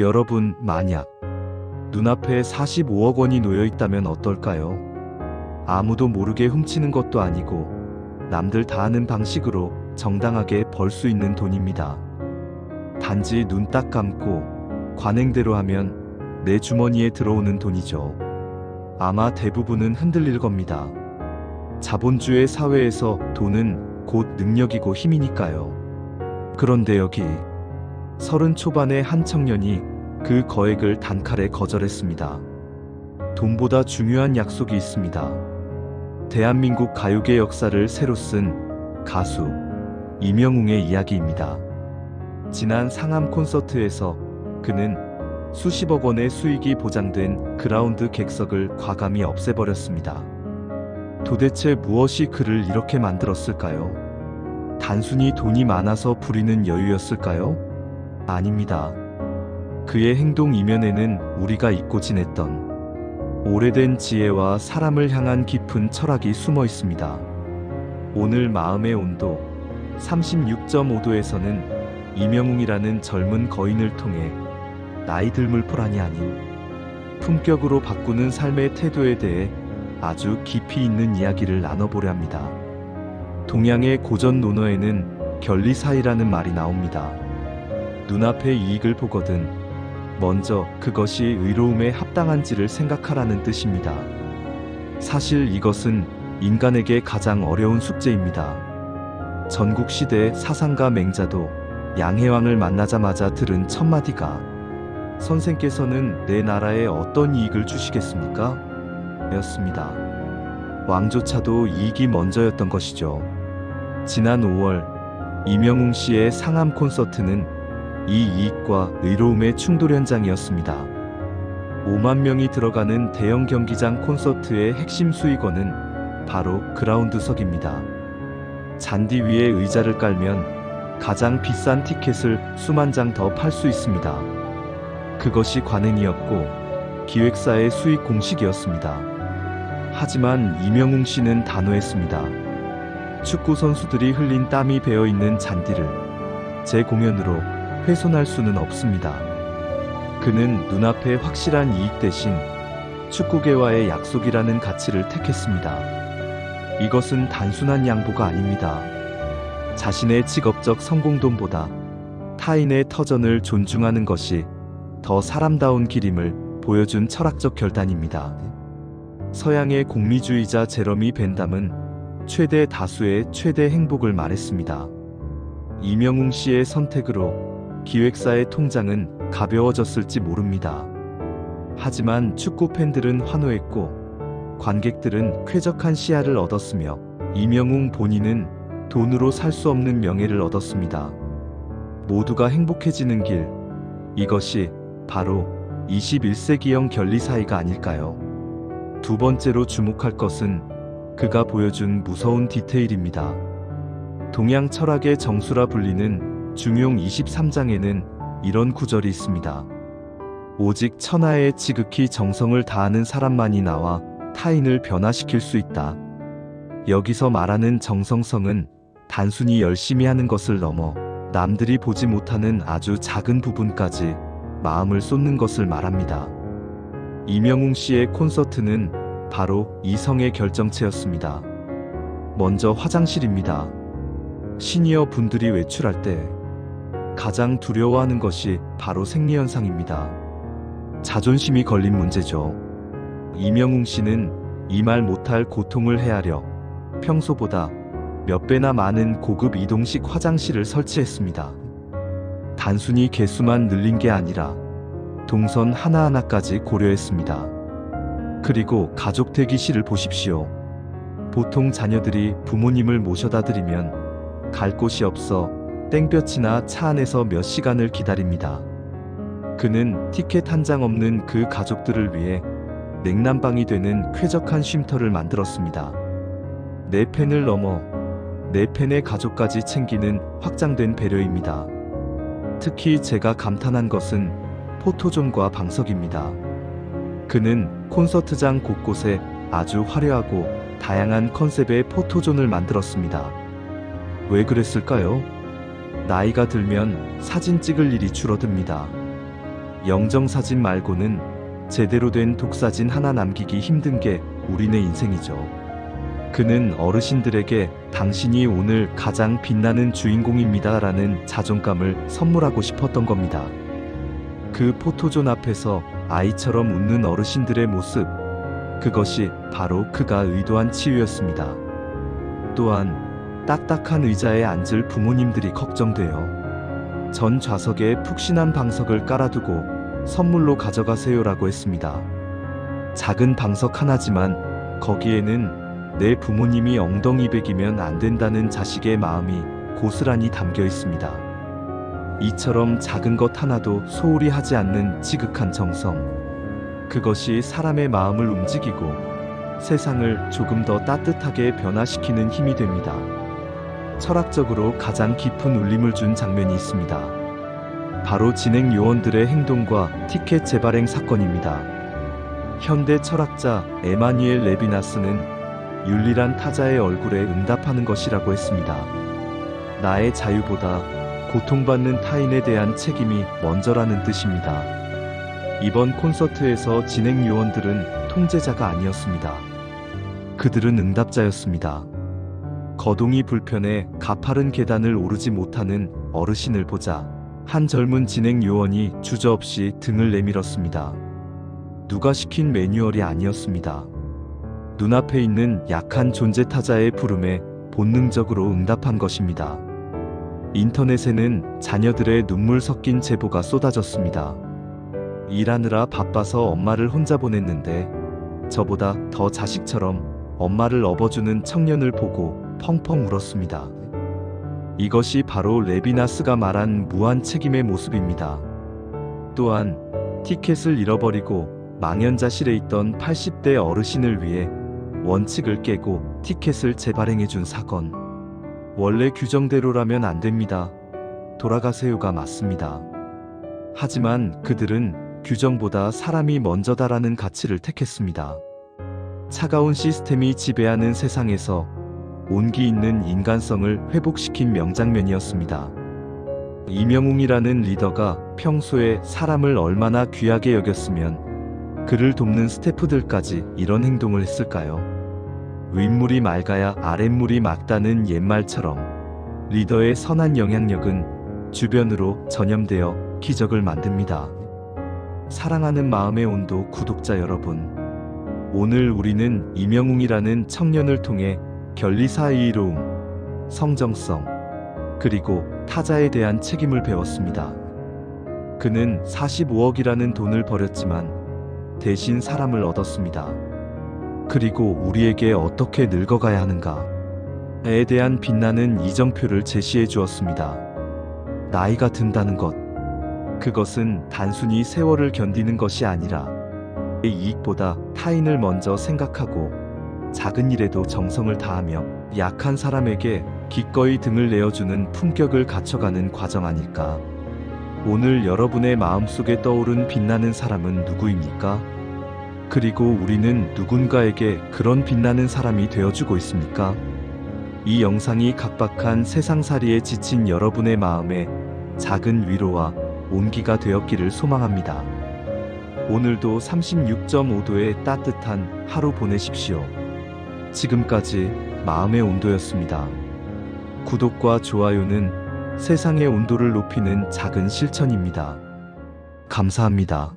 여러분, 만약 눈앞에 45억 원이 놓여 있다면 어떨까요? 아무도 모르게 훔치는 것도 아니고 남들 다 아는 방식으로 정당하게 벌 수 있는 돈입니다. 단지 눈 딱 감고 관행대로 하면 내 주머니에 들어오는 돈이죠. 아마 대부분은 흔들릴 겁니다. 자본주의 사회에서 돈은 곧 능력이고 힘이니까요. 그런데 여기 서른 초반의 한 청년이 그 거액을 단칼에 거절했습니다. 돈보다 중요한 약속이 있습니다. 대한민국 가요계 역사를 새로 쓴 가수 이명웅의 이야기입니다. 지난 상암 콘서트에서 그는 수십억 원의 수익이 보장된 그라운드 객석을 과감히 없애버렸습니다. 도대체 무엇이 그를 이렇게 만들었을까요? 단순히 돈이 많아서 부리는 여유였을까요? 아닙니다. 그의 행동 이면에는 우리가 잊고 지냈던 오래된 지혜와 사람을 향한 깊은 철학이 숨어 있습니다. 오늘 마음의 온도 36.5도에서는 이명웅이라는 젊은 거인을 통해 나이 들물포란이 아닌 품격으로 바꾸는 삶의 태도에 대해 아주 깊이 있는 이야기를 나눠보려 합니다. 동양의 고전 논어에는 결리사이라는 말이 나옵니다. 눈앞의 이익을 보거든 먼저 그것이 의로움에 합당한지를 생각하라는 뜻입니다. 사실 이것은 인간에게 가장 어려운 숙제입니다. 전국 시대 사상가 맹자도 양해왕을 만나자마자 들은 첫 마디가 선생께서는 내 나라에 어떤 이익을 주시겠습니까? 였습니다. 왕조차도 이익이 먼저였던 것이죠. 지난 5월 이명웅 씨의 상암 콘서트는 이 이익과 의로움의 충돌 현장이었습니다. 5만 명이 들어가는 대형 경기장 콘서트의 핵심 수익원은 바로 그라운드석입니다. 잔디 위에 의자를 깔면 가장 비싼 티켓을 수만 장 더 팔 수 있습니다. 그것이 관행이었고 기획사의 수익 공식이었습니다. 하지만 이명웅 씨는 단호했습니다. 축구 선수들이 흘린 땀이 배어 있는 잔디를 제 공연으로 훼손할 수는 없습니다. 그는 눈앞에 확실한 이익 대신 축구계와의 약속이라는 가치를 택했습니다. 이것은 단순한 양보가 아닙니다. 자신의 직업적 성공돈보다 타인의 터전을 존중하는 것이 더 사람다운 길임을 보여준 철학적 결단입니다. 서양의 공리주의자 제러미 벤담은 최대 다수의 최대 행복을 말했습니다. 이명웅 씨의 선택으로 기획사의 통장은 가벼워졌을지 모릅니다. 하지만 축구 팬들은 환호했고 관객들은 쾌적한 시야를 얻었으며 이명웅 본인은 돈으로 살 수 없는 명예를 얻었습니다. 모두가 행복해지는 길, 이것이 바로 21세기형 결리 사이가 아닐까요? 두 번째로 주목할 것은 그가 보여준 무서운 디테일입니다. 동양 철학의 정수라 불리는 중용 23장에는 이런 구절이 있습니다. 오직 천하에 지극히 정성을 다하는 사람만이 나와 타인을 변화시킬 수 있다. 여기서 말하는 정성성은 단순히 열심히 하는 것을 넘어 남들이 보지 못하는 아주 작은 부분까지 마음을 쏟는 것을 말합니다. 이명웅 씨의 콘서트는 바로 이성의 결정체였습니다. 먼저 화장실입니다. 시니어 분들이 외출할 때 가장 두려워하는 것이 바로 생리현상입니다. 자존심이 걸린 문제죠. 이명웅 씨는 이 말 못할 고통을 헤아려 평소보다 몇 배나 많은 고급 이동식 화장실을 설치했습니다. 단순히 개수만 늘린 게 아니라 동선 하나하나까지 고려했습니다. 그리고 가족 대기실을 보십시오. 보통 자녀들이 부모님을 모셔다 드리면 갈 곳이 없어 땡볕이나 차 안에서 몇 시간을 기다립니다. 그는 티켓 한 장 없는 그 가족들을 위해 냉난방이 되는 쾌적한 쉼터를 만들었습니다. 내 팬을 넘어 내 팬의 가족까지 챙기는 확장된 배려입니다. 특히 제가 감탄한 것은 포토존과 방석입니다. 그는 콘서트장 곳곳에 아주 화려하고 다양한 컨셉의 포토존을 만들었습니다. 왜 그랬을까요? 나이가 들면 사진 찍을 일이 줄어듭니다. 영정 사진 말고는 제대로 된 독사진 하나 남기기 힘든 게 우리네 인생이죠. 그는 어르신들에게 당신이 오늘 가장 빛나는 주인공입니다 라는 자존감을 선물하고 싶었던 겁니다. 그 포토존 앞에서 아이처럼 웃는 어르신들의 모습, 그것이 바로 그가 의도한 치유였습니다. 또한 딱딱한 의자에 앉을 부모님들이 걱정돼요. 전 좌석에 푹신한 방석을 깔아두고 선물로 가져가세요라고 했습니다. 작은 방석 하나지만 거기에는 내 부모님이 엉덩이 백이면 안 된다는 자식의 마음이 고스란히 담겨 있습니다. 이처럼 작은 것 하나도 소홀히 하지 않는 지극한 정성. 그것이 사람의 마음을 움직이고 세상을 조금 더 따뜻하게 변화시키는 힘이 됩니다. 철학적으로 가장 깊은 울림을 준 장면이 있습니다. 바로 진행 요원들의 행동과 티켓 재발행 사건입니다. 현대 철학자 에마니엘 레비나스는 윤리란 타자의 얼굴에 응답하는 것이라고 했습니다. 나의 자유보다 고통받는 타인에 대한 책임이 먼저라는 뜻입니다. 이번 콘서트에서 진행 요원들은 통제자가 아니었습니다. 그들은 응답자였습니다. 거동이 불편해 가파른 계단을 오르지 못하는 어르신을 보자 한 젊은 진행 요원이 주저없이 등을 내밀었습니다. 누가 시킨 매뉴얼이 아니었습니다. 눈앞에 있는 약한 존재 타자의 부름에 본능적으로 응답한 것입니다. 인터넷에는 자녀들의 눈물 섞인 제보가 쏟아졌습니다. 일하느라 바빠서 엄마를 혼자 보냈는데 저보다 더 자식처럼 엄마를 업어주는 청년을 보고 펑펑 울었습니다. 이것이 바로 레비나스가 말한 무한 책임의 모습입니다. 또한 티켓을 잃어버리고 망연자실에 있던 80대 어르신을 위해 원칙을 깨고 티켓을 재발행해 준 사건. 원래 규정대로라면 안 됩니다. 돌아가세요가 맞습니다. 하지만 그들은 규정보다 사람이 먼저다라는 가치를 택했습니다. 차가운 시스템이 지배하는 세상에서 온기 있는 인간성을 회복시킨 명장면이었습니다. 이명웅이라는 리더가 평소에 사람을 얼마나 귀하게 여겼으면 그를 돕는 스태프들까지 이런 행동을 했을까요? 윗물이 맑아야 아랫물이 맑다는 옛말처럼 리더의 선한 영향력은 주변으로 전염되어 기적을 만듭니다. 사랑하는 마음의 온도 구독자 여러분. 오늘 우리는 이명웅이라는 청년을 통해 결리사의 이로움, 성정성, 그리고 타자에 대한 책임을 배웠습니다. 그는 45억이라는 돈을 버렸지만 대신 사람을 얻었습니다. 그리고 우리에게 어떻게 늙어가야 하는가에 대한 빛나는 이정표를 제시해 주었습니다. 나이가 든다는 것. 그것은 단순히 세월을 견디는 것이 아니라 내 이익보다 타인을 먼저 생각하고 작은 일에도 정성을 다하며 약한 사람에게 기꺼이 등을 내어주는 품격을 갖춰가는 과정 아닐까. 오늘 여러분의 마음속에 떠오른 빛나는 사람은 누구입니까? 그리고 우리는 누군가에게 그런 빛나는 사람이 되어주고 있습니까? 이 영상이 각박한 세상살이에 지친 여러분의 마음에 작은 위로와 온기가 되었기를 소망합니다. 오늘도 36.5도의 따뜻한 하루 보내십시오. 지금까지 마음의 온도였습니다. 구독과 좋아요는 세상의 온도를 높이는 작은 실천입니다. 감사합니다.